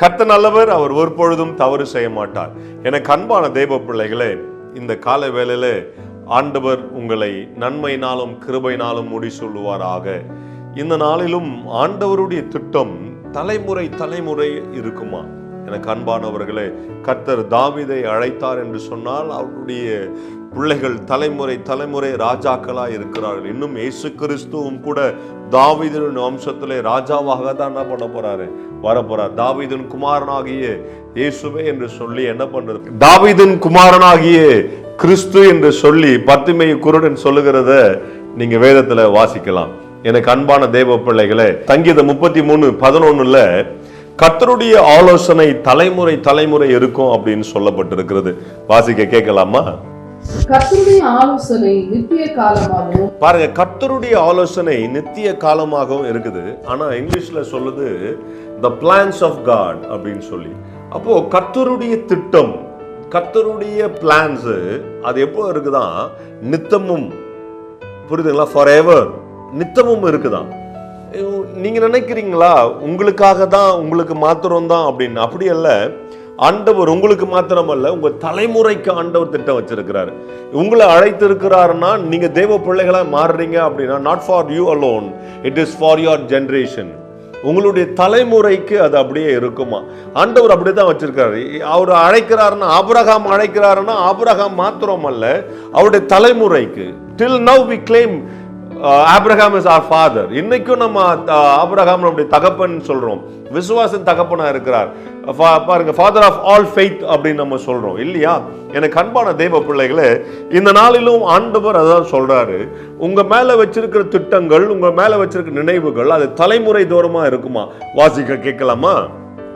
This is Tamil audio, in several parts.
கத்த நல்லவர் அவர் ஒரு பொழுதும் தவறு செய்ய மாட்டார். எனக்கு அன்பான தெய்வ பிள்ளைகளே இந்த கால வேளையில ஆண்டவர் உங்களை நன்மையினாலும் கிருபையினாலும் முடி சொல்லுவாராக. இந்த நாளிலும் ஆண்டவருடைய திட்டம் தலைமுறை தலைமுறை இருக்குமா? எனக்கு அன்பானவர்களே கர்த்தர் தாவிதை அழைத்தார் என்று சொன்னால் அவருடைய பிள்ளைகள் தலைமுறை தலைமுறை ராஜாக்களாக இருக்கிறார்கள். இன்னும் இயேசு கிறிஸ்துவும் கூட தாவிதனின் வம்சத்திலே ராஜாவாக தான் என்ன பண்ண போறாரு? வரப்போறார். தாவிதன் குமாரனாகிய இயேசுவே என்று சொல்லி என்ன பண்றது? தாவிதன் குமாரனாகிய கிறிஸ்து என்று சொல்லி பத்துமை குருடன் சொல்லுகிறத நீங்க வேதத்துல வாசிக்கலாம். எனக்கு அன்பான தேவ பிள்ளைகளே சங்கீதம் முப்பத்தி மூணு பதினொன்னுல கர்த்தருடைய ஆலோசனை தலைமுறை தலைமுறை இருக்கும் அப்படின்னு சொல்லப்பட்டிருக்கிறது. வாசிக்க கேட்கலாமா? கர்த்தருடைய ஆலோசனை நித்திய காலமாகவும் பாருங்க கர்த்தருடைய ஆலோசனை நித்திய காலமாகவும் இருக்குது. ஆனா இங்கிலீஷ்ல சொல்லுது த பிளான்ஸ் ஆஃப் காட் அப்படின்னு சொல்லி. அப்போ கர்த்தருடைய திட்டம் கர்த்தருடைய பிளான்ஸ் அது எப்போ இருக்குதான்? நித்தமும். புரியுதுங்களா? ஃபார் எவர் நித்தமும் இருக்குதான். நீங்கள் நினைக்கிறீங்களா? உங்களுக்காக தான் உங்களுக்கு மாத்திரம் தான் அப்படின்னு? அப்படி அல்ல. ஆண்டவர் உங்களுக்கு மாத்திரம் அல்ல தலைமுறைக்கு ஆண்டவர் திட்டம் வச்சிருக்கிறாரு. உங்களை அழைத்திருக்கிறாருன்னா நீங்கள் தெய்வ பிள்ளைகளாக மாறுறீங்க அப்படின்னா not for you alone it is for your generation உங்களுடைய தலைமுறைக்கு அது அப்படியே இருக்குமா? ஆண்டவர் அப்படி தான் வச்சிருக்காரு அவர் அழைக்கிறாருன்னா ஆபரகாம் அழைக்கிறாருன்னா ஆபரகாம் மாத்திரம் அல்ல அவருடைய தலைமுறைக்கு. Till now we claim Abraham is our father இன்னைக்கும் நம்ம ஆப்ரஹாம் நம்முடைய தகப்பன் சொல்றோம். விசுவாசன் தகப்பனா இருக்கிறார். பாருங்க ஃபாதர் ஆஃப் ஆல் ஃபெய்த் அப்படின்னு நம்ம சொல்றோம். இல்லையா? எனக்கு அன்பான தெய்வ பிள்ளைகளே இந்த நாளிலும் ஆண்டவர் அதான் சொல்றாரு. உங்க மேல வச்சிருக்கிற திட்டங்கள் உங்க மேல வச்சிருக்கிற நினைவுகள் அது தலைமுறை தூரமா இருக்குமா? வாசிக்க கேட்கலாமா?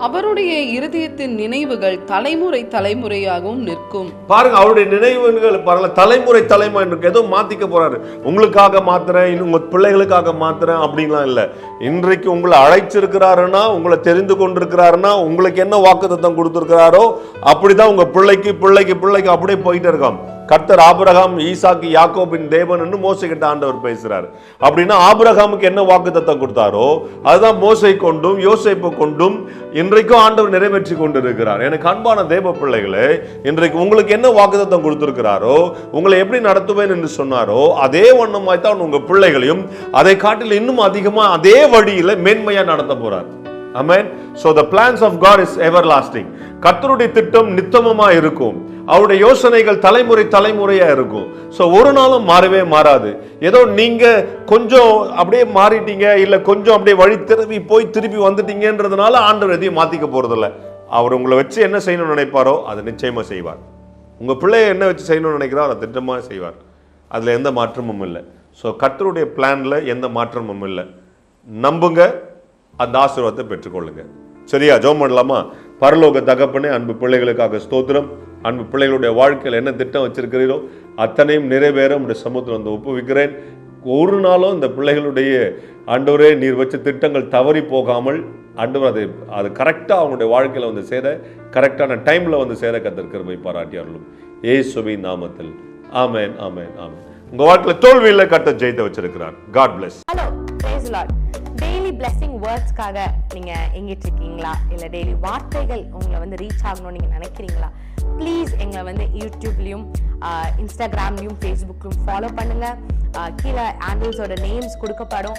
அவருடைய இருதயத்தின் நினைவுகள் தலைமுறை தலைமுறையாகவும் நிற்கும். பாருங்க அவருடைய நினைவுகள் பாருங்க தலைமுறை தலைமுறை இருக்கு ஏதோ மாத்திக்க போறாரு. உங்களுக்காக மாத்துறேன் இன்னும் உங்க பிள்ளைகளுக்காக மாத்துறேன் அப்படின்லாம் இல்ல. இன்றைக்கு உங்களை அழைச்சிருக்கிறாருன்னா உங்களை தெரிந்து கொண்டிருக்கிறாருன்னா உங்களுக்கு என்ன வாக்குத்தத்தம் கொடுத்துருக்கிறாரோ அப்படிதான் உங்க பிள்ளைக்கு பிள்ளைக்கு பிள்ளைக்கு அப்படியே போயிட்டு இருக்கான் கர்த்தர் ஆபிரகாம் ஈசாக்கு யாக்கோபின் தேவன் மோசை கிட்ட ஆண்டவர் பேசுறாரு. அப்படின்னா ஆபிரகாமுக்கு என்ன வாக்குத்தத்தம் கொடுத்தாரோ அதுதான் மோசை கொண்டும் யோசைப்பை கொண்டும் இன்றைக்கும் ஆண்டவர் நிறைவேற்றி கொண்டிருக்கிறார். எனக்கு அன்பான தேவ பிள்ளைகளே இன்றைக்கு உங்களுக்கு என்ன வாக்குத்தத்தம் கொடுத்திருக்கிறாரோ உங்களை எப்படி நடத்துவேன் என்று சொன்னாரோ அதே வண்ணமாய் தான் உங்க பிள்ளைகளையும் அதை காட்டில் இன்னும் அதிகமா அதே வழியில மேன்மையா நடத்த போறார். Amen so the plans of God is everlasting கத்தருடைய திட்டம் நித்தமமாக இருக்கும். அவருடைய யோசனைகள் தலைமுறை தலைமுறையாக இருக்கும். ஸோ ஒரு நாளும் மாறவே மாறாது. ஏதோ நீங்கள் கொஞ்சம் அப்படியே மாறிட்டீங்க இல்லை கொஞ்சம் அப்படியே வழி திரும்பி போய் திருப்பி வந்துட்டீங்கன்றதுனால ஆண்டவர் எதையும் மாற்றிக்க போகிறதில்ல அவர் உங்களை வச்சு என்ன செய்யணும்னு நினைப்பாரோ அதை நிச்சயமாக செய்வார். உங்கள் பிள்ளைய என்ன வச்சு செய்யணும்னு நினைக்கிறோ அதை திட்டமாக செய்வார். அதில் எந்த மாற்றமும் இல்லை. ஸோ கர்த்தருடைய பிளானில் எந்த மாற்றமும் இல்லை. நம்புங்க. அந்த ஆசீர்வாதத்தை பெற்றுக்கொள்ளுங்க. சரியா? ஜோம் பண்ணலாமா? பரலோக தகப்பனே அன்பு பிள்ளைகளுக்காக ஸ்தோத்திரம். அன்பு பிள்ளைகளுடைய வாழ்க்கையில் என்ன திட்டம் வச்சிருக்கிறீரோ அத்தனையும் நிறைவேற உடைய சமூகத்தில் வந்து ஒப்புவிக்கிறேன். ஒரு நாளும் இந்த பிள்ளைகளுடைய ஆண்டவரே நீர் வச்ச திட்டங்கள் தவறி போகாமல் ஆண்டவர் அது அது கரெக்டாக அவங்களுடைய வாழ்க்கையில் வந்து சேர கரெக்டான டைமில் வந்து சேர கத்திருக்கிறமை கிருபை ஏ ஏசுவின் நாமத்தில். ஆமேன் ஆமேன் ஆமேன். உங்கள் வாழ்க்கையில் தோல்வியில் கட்ட ஜெயித்த வச்சிருக்கிறார். God bless lot daily blessing வேர்ட்ஸ்க்காக நீங்க எங்கிட்டு இருக்கீங்களா இல்ல டெய்லி வார்த்தைகள் உங்களை வந்து ரீச் ஆகணும்னு நீங்க நினைக்கிறீங்களா? ப்ளீஸ் எங்களை வந்து யூடியூப்லயும் இன்ஸ்டாகிராம்லயும் ஃபேஸ்புக்லையும் ஃபாலோ பண்ணுங்கள் ஆஹ் கீழே ஆண்டில்ஸோட நேம்ஸ் கொடுக்கப்படும்.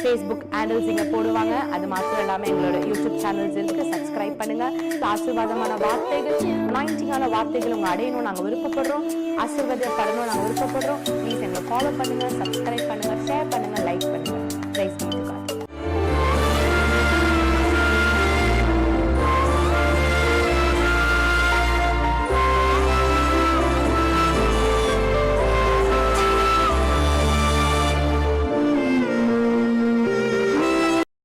ஃபேஸ்புக் ஹேண்டில்ஸ் இங்கே போடுவாங்க. அது மாத்திரம் இல்லாமல் எங்களோட யூடியூப் சேனல்ஸ் இருக்கு. சப்ஸ்கிரைப் பண்ணுங்க. ஆசீர்வாதமான வார்த்தைகள் நைன்டிங்கான வார்த்தைகள் உங்க அடையணும் நாங்கள் விருப்பப்படுறோம். ஆசீர்வாதப்படணும் நாங்கள் விருப்பப்படுறோம். ப்ளீஸ் எங்களை ஃபாலோ பண்ணுங்க சப்ஸ்கிரைப் பண்ணுங்க.